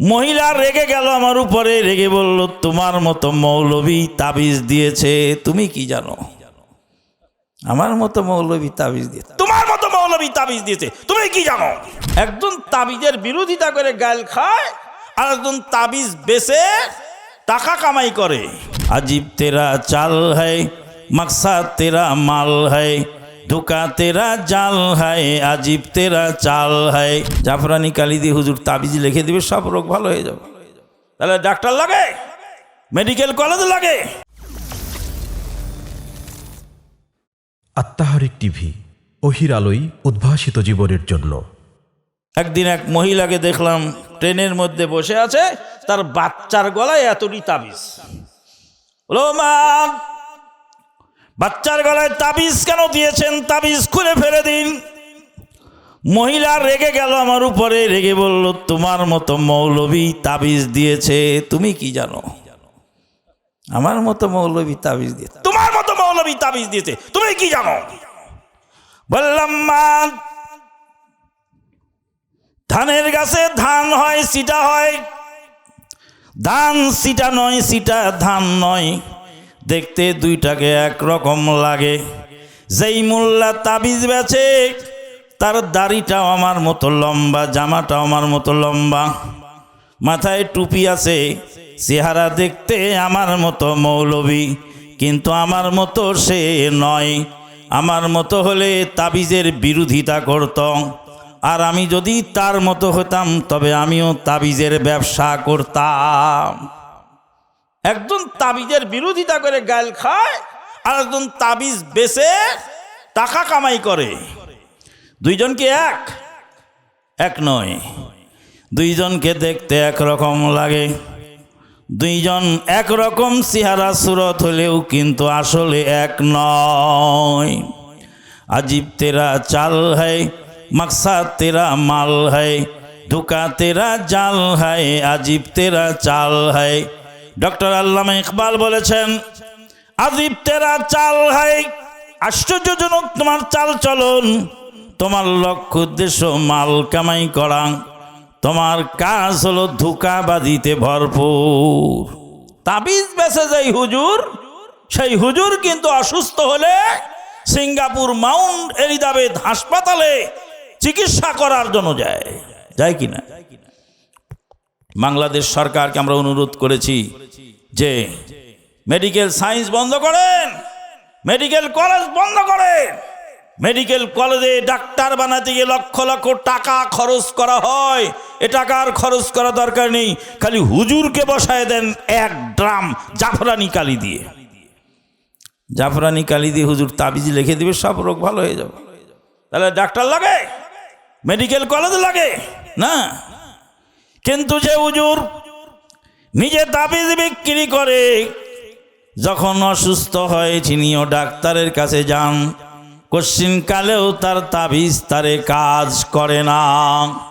মহিলা রেগে গেল আমার উপরে, রেগে বলল, তোমার মতো মৌলবী তাবিজ দিয়েছে, তুমি কি জানো? আমার মতো মৌলবী তাবিজ দিয়ে তোমার মতো মৌলবী তাবিজ দিয়েছে, তুমি কি জানো? একজন তাবিজের বিরোধিতা করে গাল খায়, আর একজন তাবিজ বেচে টাকা কামাই করে। আজীব তেরা চাল হয়, মকসাদ তেরা মাল হয় ধোকা তেরা জাল হয় আজীব তেরা চাল হয়। জাফরানি কালিদি হুজুর তাবিজ লিখে দিবে সব রোগ ভালো হয়ে যাবে। তাহলে ডাক্তার লাগে? মেডিকেল কলেজ লাগে? আত্মাহারিক টিভি অহির আলোই উদ্ভাসিত জীবনের জন্য। একদিন এক মহিলাকে দেখলাম ট্রেনের মধ্যে বসে আছে তার বাচ্চার গলায় এতটি তাবিজ। বলো মা বাচ্চার গলায় তাবিজ কেন দিয়েছেন? তাবিজ খুলে ফেলে দিন। মহিলা রেগে গেল আমার উপরে, রেগে বলল, তোমার মতো মৌলবী তাবিজ দিয়েছে, তুমি কি জানো? আমার মতো মৌলবী তাবিজ দিয়ে তোমার মতো মৌলবী তাবিজ দিয়েছে, তুমি কি জানো? বললাম, মা, ধানের গাছে ধান হয়, সিটা হয়। ধান, সিটা নয়, সিটা ধান নয়। দেখতে দুইটাকে একরকম লাগে। যেই মোল্লা তাবিজ বেছে, তার দাড়িটাও আমার মতো লম্বা, জামাটাও আমার মতো লম্বা। মাথায় টুপি আছে, চেহারা দেখতে আমার মতো মৌলবী কিন্তু আমার মতো সে নয়। আমার মতো হলে তাবিজের বিরোধিতা করত। আর আমি যদি তার মতো হতাম, তবে আমিও তাবিজের ব্যবসা করতাম। একজন তাবিজের বিরোধিতা করে গাল খায় আর একজন তাবিজ বেচে টাকা কামাই করে। দুইজন কি এক এক নয়। দুইজনকে দেখতে একরকম লাগে। দুইজন একরকম চেহারা সুরত হলেও কিন্তু আসলে এক নয়। আজিব তেরা চাল হয়, মাকসা তেরা মাল হয়, ধুকা তেরা জাল হয়, আজিব তেরা চাল হয়। ডক্টর আল্লামা ইকবাল বলেছেন তেরা চাল হাই আশ্চর্যজনক তোমার চাল চলন। তোমার লক্ষ্য উদ্দেশ্য মাল কামাই করা। তোমার কাজ হলো ধোকাবাদিতে ভরপুর। তাবিজ বেসে যাই হুজুর, সেই হুজুর কিন্তু অসুস্থ হলে সিঙ্গাপুর মাউন্ট এলিজাবেথ হাসপাতালে চিকিৎসা করার জন্য যায়। যায় কি না? বাংলাদেশ সরকারকে আমরা অনুরোধ করেছি যে মেডিকেল সায়েন্স বন্ধ করেন, মেডিকেল কলেজ বন্ধ করেন। মেডিকেল কলেজে ডাক্তার বানাতে গিয়ে লক্ষ লক্ষ টাকা খরচ করা হয়। এ টাকার খরচ করা দরকার নেই, খালি হুজুরকে বসায় দেন এক ড্রাম জাফরানি কালি দিয়ে। জাফরানি কালি দিয়ে হুজুর তাবিজ লিখে দিবে, সব রোগ ভালো হয়ে যাবে। তাহলে ডাক্তার লাগে? মেডিকেল কলেজ লাগে? না? কিন্তু যে উজুর নিজে তাবিজ বিক্রি করে, যখন অসুস্থ হয়, তিনিও ডাক্তারের কাছে যান। কোশ্চিন কালেও তার তাবিজ, তারে কাজ করে না।